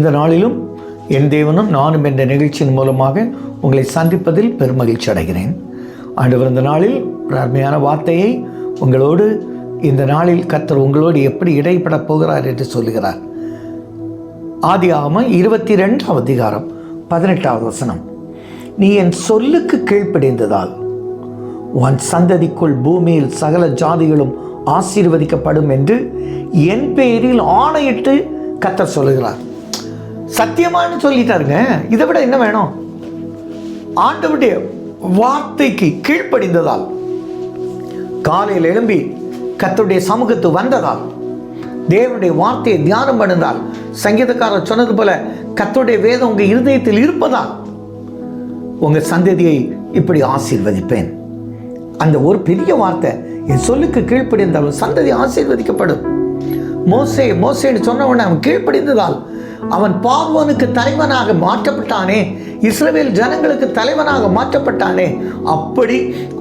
இந்த நாளிலும் என் தேவனும் நானும் என்ற நிகழ்ச்சியின் மூலமாக உங்களை சந்திப்பதில் பெருமகிழ்ச்சி அடைகிறேன். ஆண்டவர் இந்த நாளில் ஒரு அருமையான வார்த்தையை உங்களோடு இந்த நாளில் கத்தர் உங்களோடு எப்படி இடைப்பட போகிறார் என்று சொல்லுகிறார். ஆதி ஆம இருபத்தி ரெண்டாம் அதிகாரம் பதினெட்டாவது வசனம். நீ என் சொல்லுக்கு கீழ்ப்படிந்ததால் உன் சந்ததிக்குள் பூமியில் சகல ஜாதிகளும் ஆசீர்வதிக்கப்படும் என்று என் பெயரில் ஆணையிட்டு கத்தர் சொல்லுகிறார். சத்தியமானு சொல்லிட்டாருங்க. இதை விட என்ன வேணும்? ஆண்டவருடைய வார்த்தைக்கு கீழ்ப்படிந்ததால் காலையில் எழும்பி கத்தருடைய சமூகத்து வந்ததால் தேவனுடைய வார்த்தையை தியானம் பண்ணுதால் சங்கீதக்காரர் சொன்னது போல கத்தருடைய வேதம் உங்கள் இருதயத்தில் இருப்பதால் உங்கள் சந்ததியை இப்படி ஆசீர்வதிப்பேன். அந்த ஒரு பெரிய வார்த்தை என் சொல்லுக்கு கீழ்ப்படிந்தால் சந்ததி ஆசீர்வதிக்கப்படும். மோசே மோசேன்னு சொன்ன உடனே அவன் கீழ்ப்படிந்ததால் அவன் பார்வோனுக்கு தலைவனாக மாற்றப்பட்டானே இஸ்ரேல் ஜனங்களுக்கு தலைவனாக மாற்றப்பட்டானே. அப்படி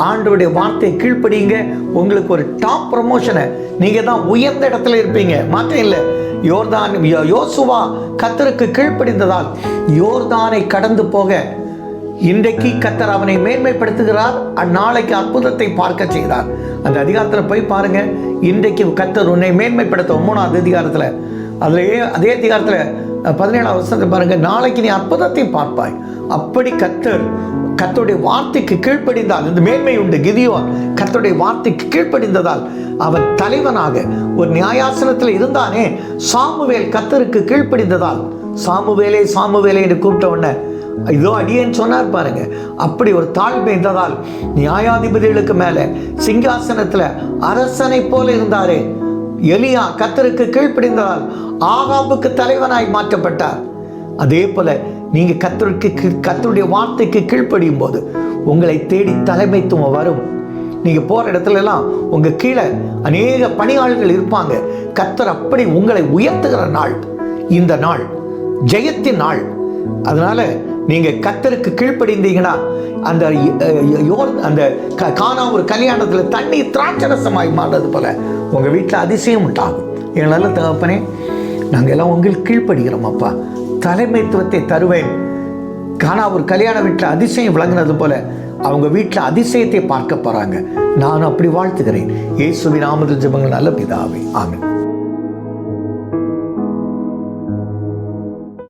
ஆண்டவருடைய வார்த்தை கீழ்ப்படிங்க உங்களுக்கு ஒரு டாப் ப்ரமோஷனை நீங்கள் தான் உயர்ந்த இடத்துல இருப்பீங்க. மாற்றம் இல்லை. யோர்தான் யோசுவா கத்தருக்கு கீழ்ப்படிந்ததால் யோர்தானை கடந்து போக இன்றைக்கு கத்தர் அவனை மேன்மைப்படுத்துகிறார். அந்நாளைக்கு அற்புதத்தை பார்க்க செய்தார். அந்த அதிகாரத்தில் போய் பாருங்க. இன்றைக்கு கத்தர் உன்னை மேன்மைப்படுத்த மூணாவது அதிகாரத்தில் அதுலயே அதே அதிகாரத்தில் பதினேழாவது வருஷத்தை பாருங்க. நாளைக்கு நீ அற்புதத்தை பார்ப்பாய். அப்படி கத்தர் கத்தருடைய வார்த்தைக்கு கீழ்ப்படிந்தால் இந்த மேன்மை உண்டு கிதியோன் கத்தருடைய வார்த்தைக்கு கீழ்ப்படிந்ததால் அவன் தலைவனாக ஒரு நியாயாசனத்தில் இருந்தானே சாமுவேல் கத்தருக்கு கீழ்ப்படிந்ததால் சாமுவேலே சாமுவேலே என்று கூப்பிட்ட உடனே இதோ அடியேன்னு சொன்னார் பாருங்க. அப்படி ஒரு தாழ்மை இருந்ததால் நியாயாதிபதிகளுக்கு மேல சிங்காசனத்துல அரசனை போல இருந்தாரே. எலியா கத்தருக்கு கீழ்ப்பிடிந்ததால் ஆகாபுக்கு தலைவனாய் மாற்றப்பட்டார். அதே போல நீங்க கத்தருக்கு கத்தருடைய வார்த்தைக்கு கீழ்ப்படியும் போது உங்களை தேடி தலைமைத்துவம் வரும். நீங்க போற இடத்துல எல்லாம் உங்க கீழே அநேக பணியாளர்கள் இருப்பாங்க. கத்தர் அப்படி உங்களை உயர்த்துகிற நாள் இந்த நாள் ஜெயத்தின் நாள். அதனால நீங்க கத்தருக்கு கீழ்ப்படிந்தீங்கன்னா அந்த யோர் அந்த க- ஒரு கல்யாணத்துல தண்ணி திராட்சரசமாய் மாறுறது போல உங்க வீட்டில் அதிசயம் உண்டாகும். எங்களால் தகப்பனே நாங்கள் எல்லாம் உங்களுக்கு கீழ்ப்படுகிறோம் அப்பா. தலைமைத்துவத்தை தருவேன். காணா ஒரு கல்யாண வீட்டில் அதிசயம் விளங்குனது போல அவங்க வீட்டில் அதிசயத்தை பார்க்க போறாங்க. நான் அப்படி வாழ்த்துகிறேன். இயேசுவின் நாமத்தில் ஜபங்கள். நல்ல பிதாவே. ஆமென்.